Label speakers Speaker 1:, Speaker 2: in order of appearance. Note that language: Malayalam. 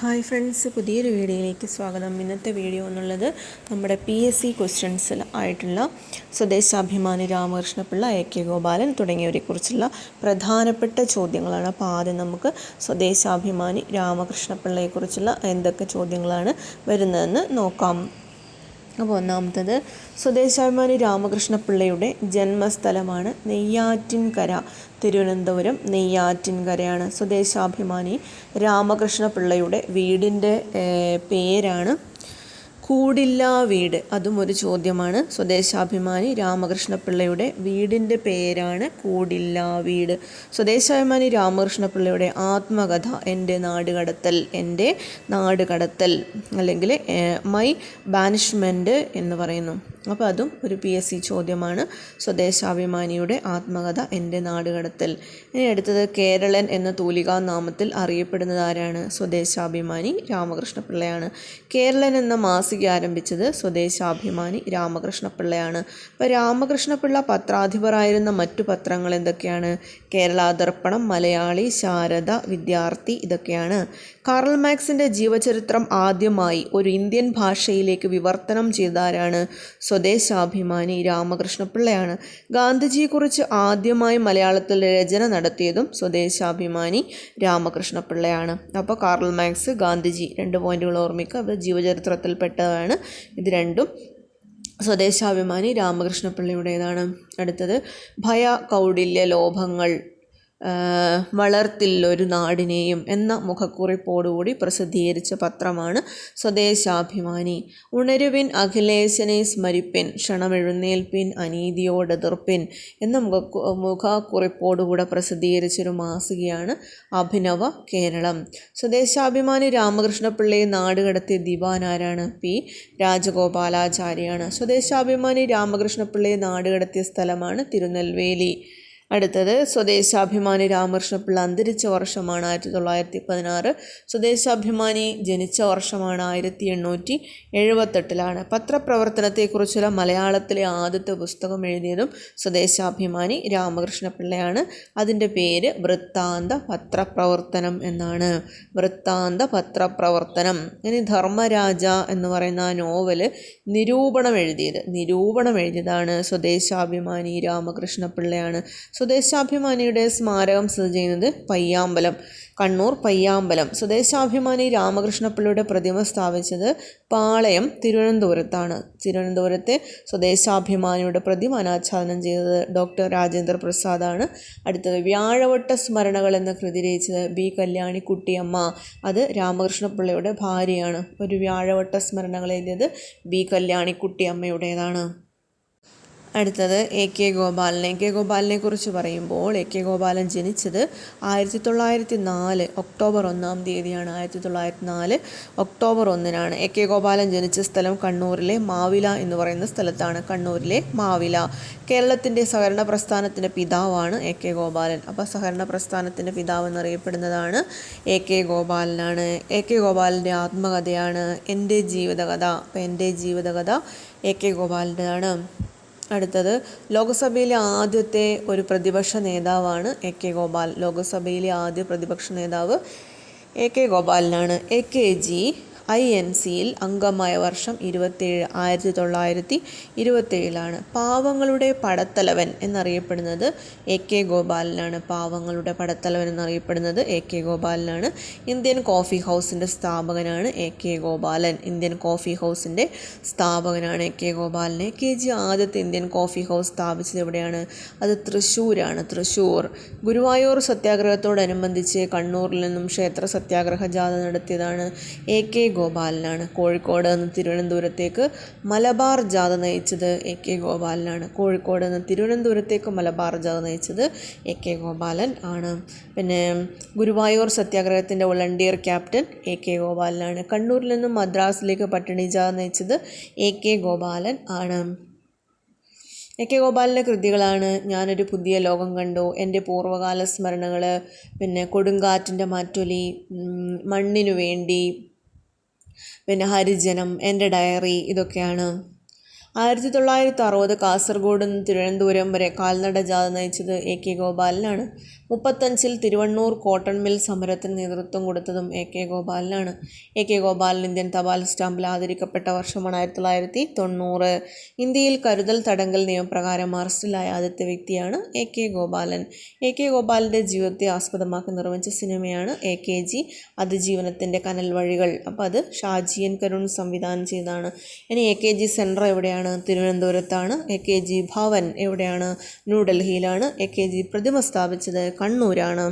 Speaker 1: ഹായ് ഫ്രണ്ട്സ് പുതിയൊരു വീഡിയോയിലേക്ക് സ്വാഗതം. ഇന്നത്തെ വീഡിയോ എന്നുള്ളത് നമ്മുടെ പി എസ് സി ക്വസ്റ്റ്യൻസിൽ ആയിട്ടുള്ള സ്വദേശാഭിമാനി രാമകൃഷ്ണപിള്ള എ കെ ഗോപാലൻ തുടങ്ങിയവരെ കുറിച്ചുള്ള പ്രധാനപ്പെട്ട ചോദ്യങ്ങളാണ്. അപ്പോൾ ആദ്യം നമുക്ക് സ്വദേശാഭിമാനി രാമകൃഷ്ണപിള്ളയെക്കുറിച്ചുള്ള എന്തൊക്കെ ചോദ്യങ്ങളാണ് വരുന്നതെന്ന് നോക്കാം. അപ്പോൾ ഒന്നാമത്തത് സ്വദേശാഭിമാനി രാമകൃഷ്ണപിള്ളയുടെ ജന്മസ്ഥലമാണ് നെയ്യാറ്റിൻകര തിരുവനന്തപുരം. നെയ്യാറ്റിൻകരയാണ് സ്വദേശാഭിമാനി രാമകൃഷ്ണപിള്ളയുടെ വീടിന്റെ പേരാണ് കൂടില്ല വീട്. അതും ഒരു ചോദ്യമാണ്. സ്വദേശാഭിമാനി രാമകൃഷ്ണപിള്ളയുടെ വീടിന്റെ പേരാണ് കൂടില്ല വീട്. സ്വദേശാഭിമാനി രാമകൃഷ്ണപിള്ളയുടെ ആത്മകഥ എന്റെ നാട് കടത്തൽ എന്റെ നാട് കടത്തൽ അല്ലെങ്കിൽ മൈ ബാനിഷ്മെന്റ് എന്ന് പറയുന്നു. അപ്പോൾ അതും ഒരു പി എസ് സി ചോദ്യമാണ്. സ്വദേശാഭിമാനിയുടെ ആത്മകഥ എന്റെ നാടുകടത്തൽ. ഇനി അടുത്തത് കേരളൻ എന്ന തൂലികാ നാമത്തിൽ അറിയപ്പെടുന്നത് ആരാണ്? സ്വദേശാഭിമാനി രാമകൃഷ്ണപിള്ളയാണ്. കേരളൻ എന്ന മാസിക ആരംഭിച്ചത് സ്വദേശാഭിമാനി രാമകൃഷ്ണപിള്ളയാണ്. അപ്പോൾ രാമകൃഷ്ണപിള്ള പത്രാധിപരായിരുന്ന മറ്റു പത്രങ്ങൾ എന്തൊക്കെയാണ്? കേരള ദർപ്പണം മലയാളി ശാരദ വിദ്യാർത്ഥി ഇതൊക്കെയാണ്. കാർൽ മാക്സിന്റെ ജീവചരിത്രം ആദ്യമായി ഒരു ഇന്ത്യൻ ഭാഷയിലേക്ക് വിവർത്തനം ചെയ്താരാണ് സ്വദേശാഭിമാനി രാമകൃഷ്ണപിള്ളയാണ്. ഗാന്ധിജിയെക്കുറിച്ച് ആദ്യമായി മലയാളത്തിൽ രചന നടത്തിയതും സ്വദേശാഭിമാനി രാമകൃഷ്ണപിള്ളയാണ്. അപ്പോൾ കാർൽ മാക്സ് ഗാന്ധിജി രണ്ട് പോയിന്റുകൾ ഓർമ്മിക്കുക. അത് ജീവചരിത്രത്തിൽപ്പെട്ടതാണ് ഇത് രണ്ടും സ്വദേശാഭിമാനി രാമകൃഷ്ണപിള്ളയുടേതാണ്. അടുത്തത് ഭയ കൗടില്യ ലോഭങ്ങൾ വളർത്തില്ലൊരു നാടിനെയും എന്ന മുഖക്കുറിപ്പോടുകൂടി പ്രസിദ്ധീകരിച്ച പത്രമാണ് സ്വദേശാഭിമാനി. ഉണരുവിൻ അഖിലേശനെ സ്മരിപ്പിൻ ക്ഷണമെഴുന്നേൽപ്പിൻ അനീതിയോടെതിർപ്പിൻ എന്ന മുഖക്കു മുഖക്കുറിപ്പോടുകൂടെ പ്രസിദ്ധീകരിച്ചൊരു മാസികയാണ് അഭിനവ കേരളം. സ്വദേശാഭിമാനി രാമകൃഷ്ണപിള്ളയെ നാടുകടത്തിയ ദിവാൻ ആരാണ്? പി. രാജഗോപാലാചാര്യാണ്. സ്വദേശാഭിമാനി രാമകൃഷ്ണപിള്ളയെ നാടുകടത്തിയ സ്ഥലമാണ് തിരുനെൽവേലി. അടുത്തത് സ്വദേശാഭിമാനി രാമകൃഷ്ണപിള്ള അന്തരിച്ച വർഷമാണ് ആയിരത്തി തൊള്ളായിരത്തി പതിനാറ് സ്വദേശാഭിമാനി ജനിച്ച വർഷമാണ് ആയിരത്തി എണ്ണൂറ്റി എഴുപത്തെട്ടിലാണ് പത്രപ്രവർത്തനത്തെക്കുറിച്ചുള്ള മലയാളത്തിലെ ആദ്യത്തെ പുസ്തകം എഴുതിയതും സ്വദേശാഭിമാനി രാമകൃഷ്ണപിള്ളയാണ്. അതിന്റെ പേര് വൃത്താന്ത പത്രപ്രവർത്തനം എന്നാണ്. വൃത്താന്ത പത്രപ്രവർത്തനം. ഇനി ധർമ്മരാജ എന്ന് പറയുന്ന ആ നോവൽ നിരൂപണം എഴുതിയത്. നിരൂപണം എഴുതിയതാണ് സ്വദേശാഭിമാനി രാമകൃഷ്ണപിള്ളയാണ്. സ്വദേശാഭിമാനിയുടെ സ്മാരകം സ്ഥിതി ചെയ്യുന്നത് പയ്യാമ്പലം കണ്ണൂർ പയ്യാമ്പലം. സ്വദേശാഭിമാനി രാമകൃഷ്ണപിള്ളയുടെ പ്രതിമ സ്ഥാപിച്ചത് പാളയം തിരുവനന്തപുരത്താണ്. തിരുവനന്തപുരത്തെ സ്വദേശാഭിമാനിയുടെ പ്രതിമ അനാച്ഛാദനം ചെയ്തത് ഡോക്ടർ രാജേന്ദ്ര പ്രസാദാണ്. അടുത്തത് വ്യാഴവട്ട സ്മരണകൾ എന്ന കൃതി രചിച്ചത് ബി. കല്യാണി കല്യാണിക്കുട്ടിയമ്മ. അത് രാമകൃഷ്ണപിള്ളയുടെ ഭാര്യയാണ്. ഒരു വ്യാഴവട്ട സ്മരണകൾ എഴുതിയത് ബി. കല്യാണിക്കുട്ടിയമ്മയുടേതാണ്. അടുത്തത് A K Gopalan. A K ഗോപാലിനെ കുറിച്ച് പറയുമ്പോൾ എ കെ ഗോപാലൻ ജനിച്ചത് ആയിരത്തി തൊള്ളായിരത്തി നാല് ഒക്ടോബർ ഒന്നാം തീയതിയാണ്. ആയിരത്തി തൊള്ളായിരത്തി നാല് ഒക്ടോബർ ഒന്നിനാണ് എ കെ ഗോപാലൻ ജനിച്ച സ്ഥലം കണ്ണൂരിലെ മാവില എന്ന് പറയുന്ന സ്ഥലത്താണ്. കണ്ണൂരിലെ മാവില. കേരളത്തിന്റെ സഹകരണ പ്രസ്ഥാനത്തിന്റെ പിതാവാണ് എ കെ ഗോപാലൻ. അപ്പോൾ സഹകരണ പ്രസ്ഥാനത്തിന്റെ പിതാവ് എന്നറിയപ്പെടുന്നതാണ് എ കെ ഗോപാലനാണ്. എ കെ ഗോപാലന്റെ ആത്മകഥയാണ് എന്റെ ജീവിതകഥ. അപ്പോൾ എന്റെ ജീവിതകഥ എ കെ ഗോപാലന്റെതാണ് അടുത്തത് ലോകസഭയിലെ ആദ്യത്തെ ഒരു പ്രതിപക്ഷ നേതാവാണ് എ കെ ഗോപാൽ. ലോകസഭയിലെ ആദ്യ പ്രതിപക്ഷ നേതാവ് A K ഗോപാലനാണ്. A K G I N സിയിൽ അംഗമായ വർഷം ഇരുപത്തേഴ് ആയിരത്തി തൊള്ളായിരത്തി ഇരുപത്തേഴിലാണ് പാവങ്ങളുടെ പടത്തലവൻ എന്നറിയപ്പെടുന്നത് എ കെ ഗോപാലനാണ്. പാവങ്ങളുടെ പടത്തലവൻ എന്നറിയപ്പെടുന്നത് എ കെ ഗോപാലനാണ്. ഇന്ത്യൻ കോഫി ഹൗസിന്റെ സ്ഥാപകനാണ് A K Gopalan. Indian coffee ഹൗസിന്റെ സ്ഥാപകനാണ് എ കെ ഗോപാലനെ. കെ ജി ആദ്യത്തെ ഇന്ത്യൻ കോഫി ഹൗസ് സ്ഥാപിച്ചത് എവിടെയാണ്? അത് തൃശ്ശൂരാണ്. തൃശ്ശൂർ. ഗുരുവായൂർ സത്യാഗ്രഹത്തോടനുബന്ധിച്ച് കണ്ണൂരിൽ നിന്നും ക്ഷേത്ര സത്യാഗ്രഹ ജാഥ നടത്തിയതാണ് എ കെ ഗോപാലനാണ്. കോഴിക്കോട് നിന്ന് തിരുവനന്തപുരത്തേക്ക് മലബാർ ജാഥ നയിച്ചത് എ കെ ഗോപാലനാണ്. കോഴിക്കോട് നിന്ന് തിരുവനന്തപുരത്തേക്ക് മലബാർ ജാഥ നയിച്ചത് എ കെ ഗോപാലൻ ആണ്. പിന്നെ ഗുരുവായൂർ സത്യാഗ്രഹത്തിന്റെ വളണ്ടിയർ ക്യാപ്റ്റൻ എ കെ ഗോപാലനാണ്. കണ്ണൂരിൽ നിന്നും മദ്രാസിലേക്ക് പട്ടിണി ജാഥ നയിച്ചത് എ കെ ഗോപാലൻ ആണ്. എ കെ ഗോപാലിന്റെ കൃതികളാണ് ഞാനൊരു പുതിയ ലോകം കണ്ടു. എന്റെ പൂർവകാല സ്മരണകൾ പിന്നെ കൊടുങ്കാറ്റിന്റെ മാറ്റൊലി മണ്ണിനു വേണ്ടി പിന്നെ ഹരിജനം എന്റെ ഡയറി ഇതൊക്കെയാണ്. ആയിരത്തി തൊള്ളായിരത്തി അറുപത് കാസർഗോഡ് നിന്ന് തിരുവനന്തപുരം വരെ കാൽനട ജാഥ നയിച്ചത് എ കെ ഗോപാലനാണ്. മുപ്പത്തഞ്ചിൽ തിരുവണ്ണൂർ കോട്ടൺ മിൽ സമരത്തിന് നേതൃത്വം കൊടുത്തതും എ കെ ഗോപാലനാണ്. എ കെ ഗോപാലൻ ഇന്ത്യൻ തപാൽ സ്റ്റാമ്പിൽ ആദരിക്കപ്പെട്ട വർഷമാണ് ആയിരത്തി തൊള്ളായിരത്തി തൊണ്ണൂറ് ഇന്ത്യയിൽ കരുതൽ തടങ്കൽ നിയമപ്രകാരം അറസ്റ്റിലായ ആദ്യത്തെ വ്യക്തിയാണ് A K Gopalan. A K ഗോപാലന്റെ ജീവിതത്തെ ആസ്പദമാക്കി നിർമ്മിച്ച സിനിമയാണ് എ കെ ജി അതിജീവനത്തിന്റെ കനൽ വഴികൾ. അപ്പോൾ അത് ഷാജിയൻ കരുൺ സംവിധാനം ചെയ്തതാണ്. ഇനി എ കെ ജി സെന്റർ എവിടെയാണ്? തിരുവനന്തപുരത്താണ്. എ കെ ജി ഭവൻ എവിടെയാണ്? ന്യൂഡൽഹിയിലാണ്. എ കെ ജി പ്രതിമ സ്ഥാപിച്ചത് കണ്ണൂരാണ്.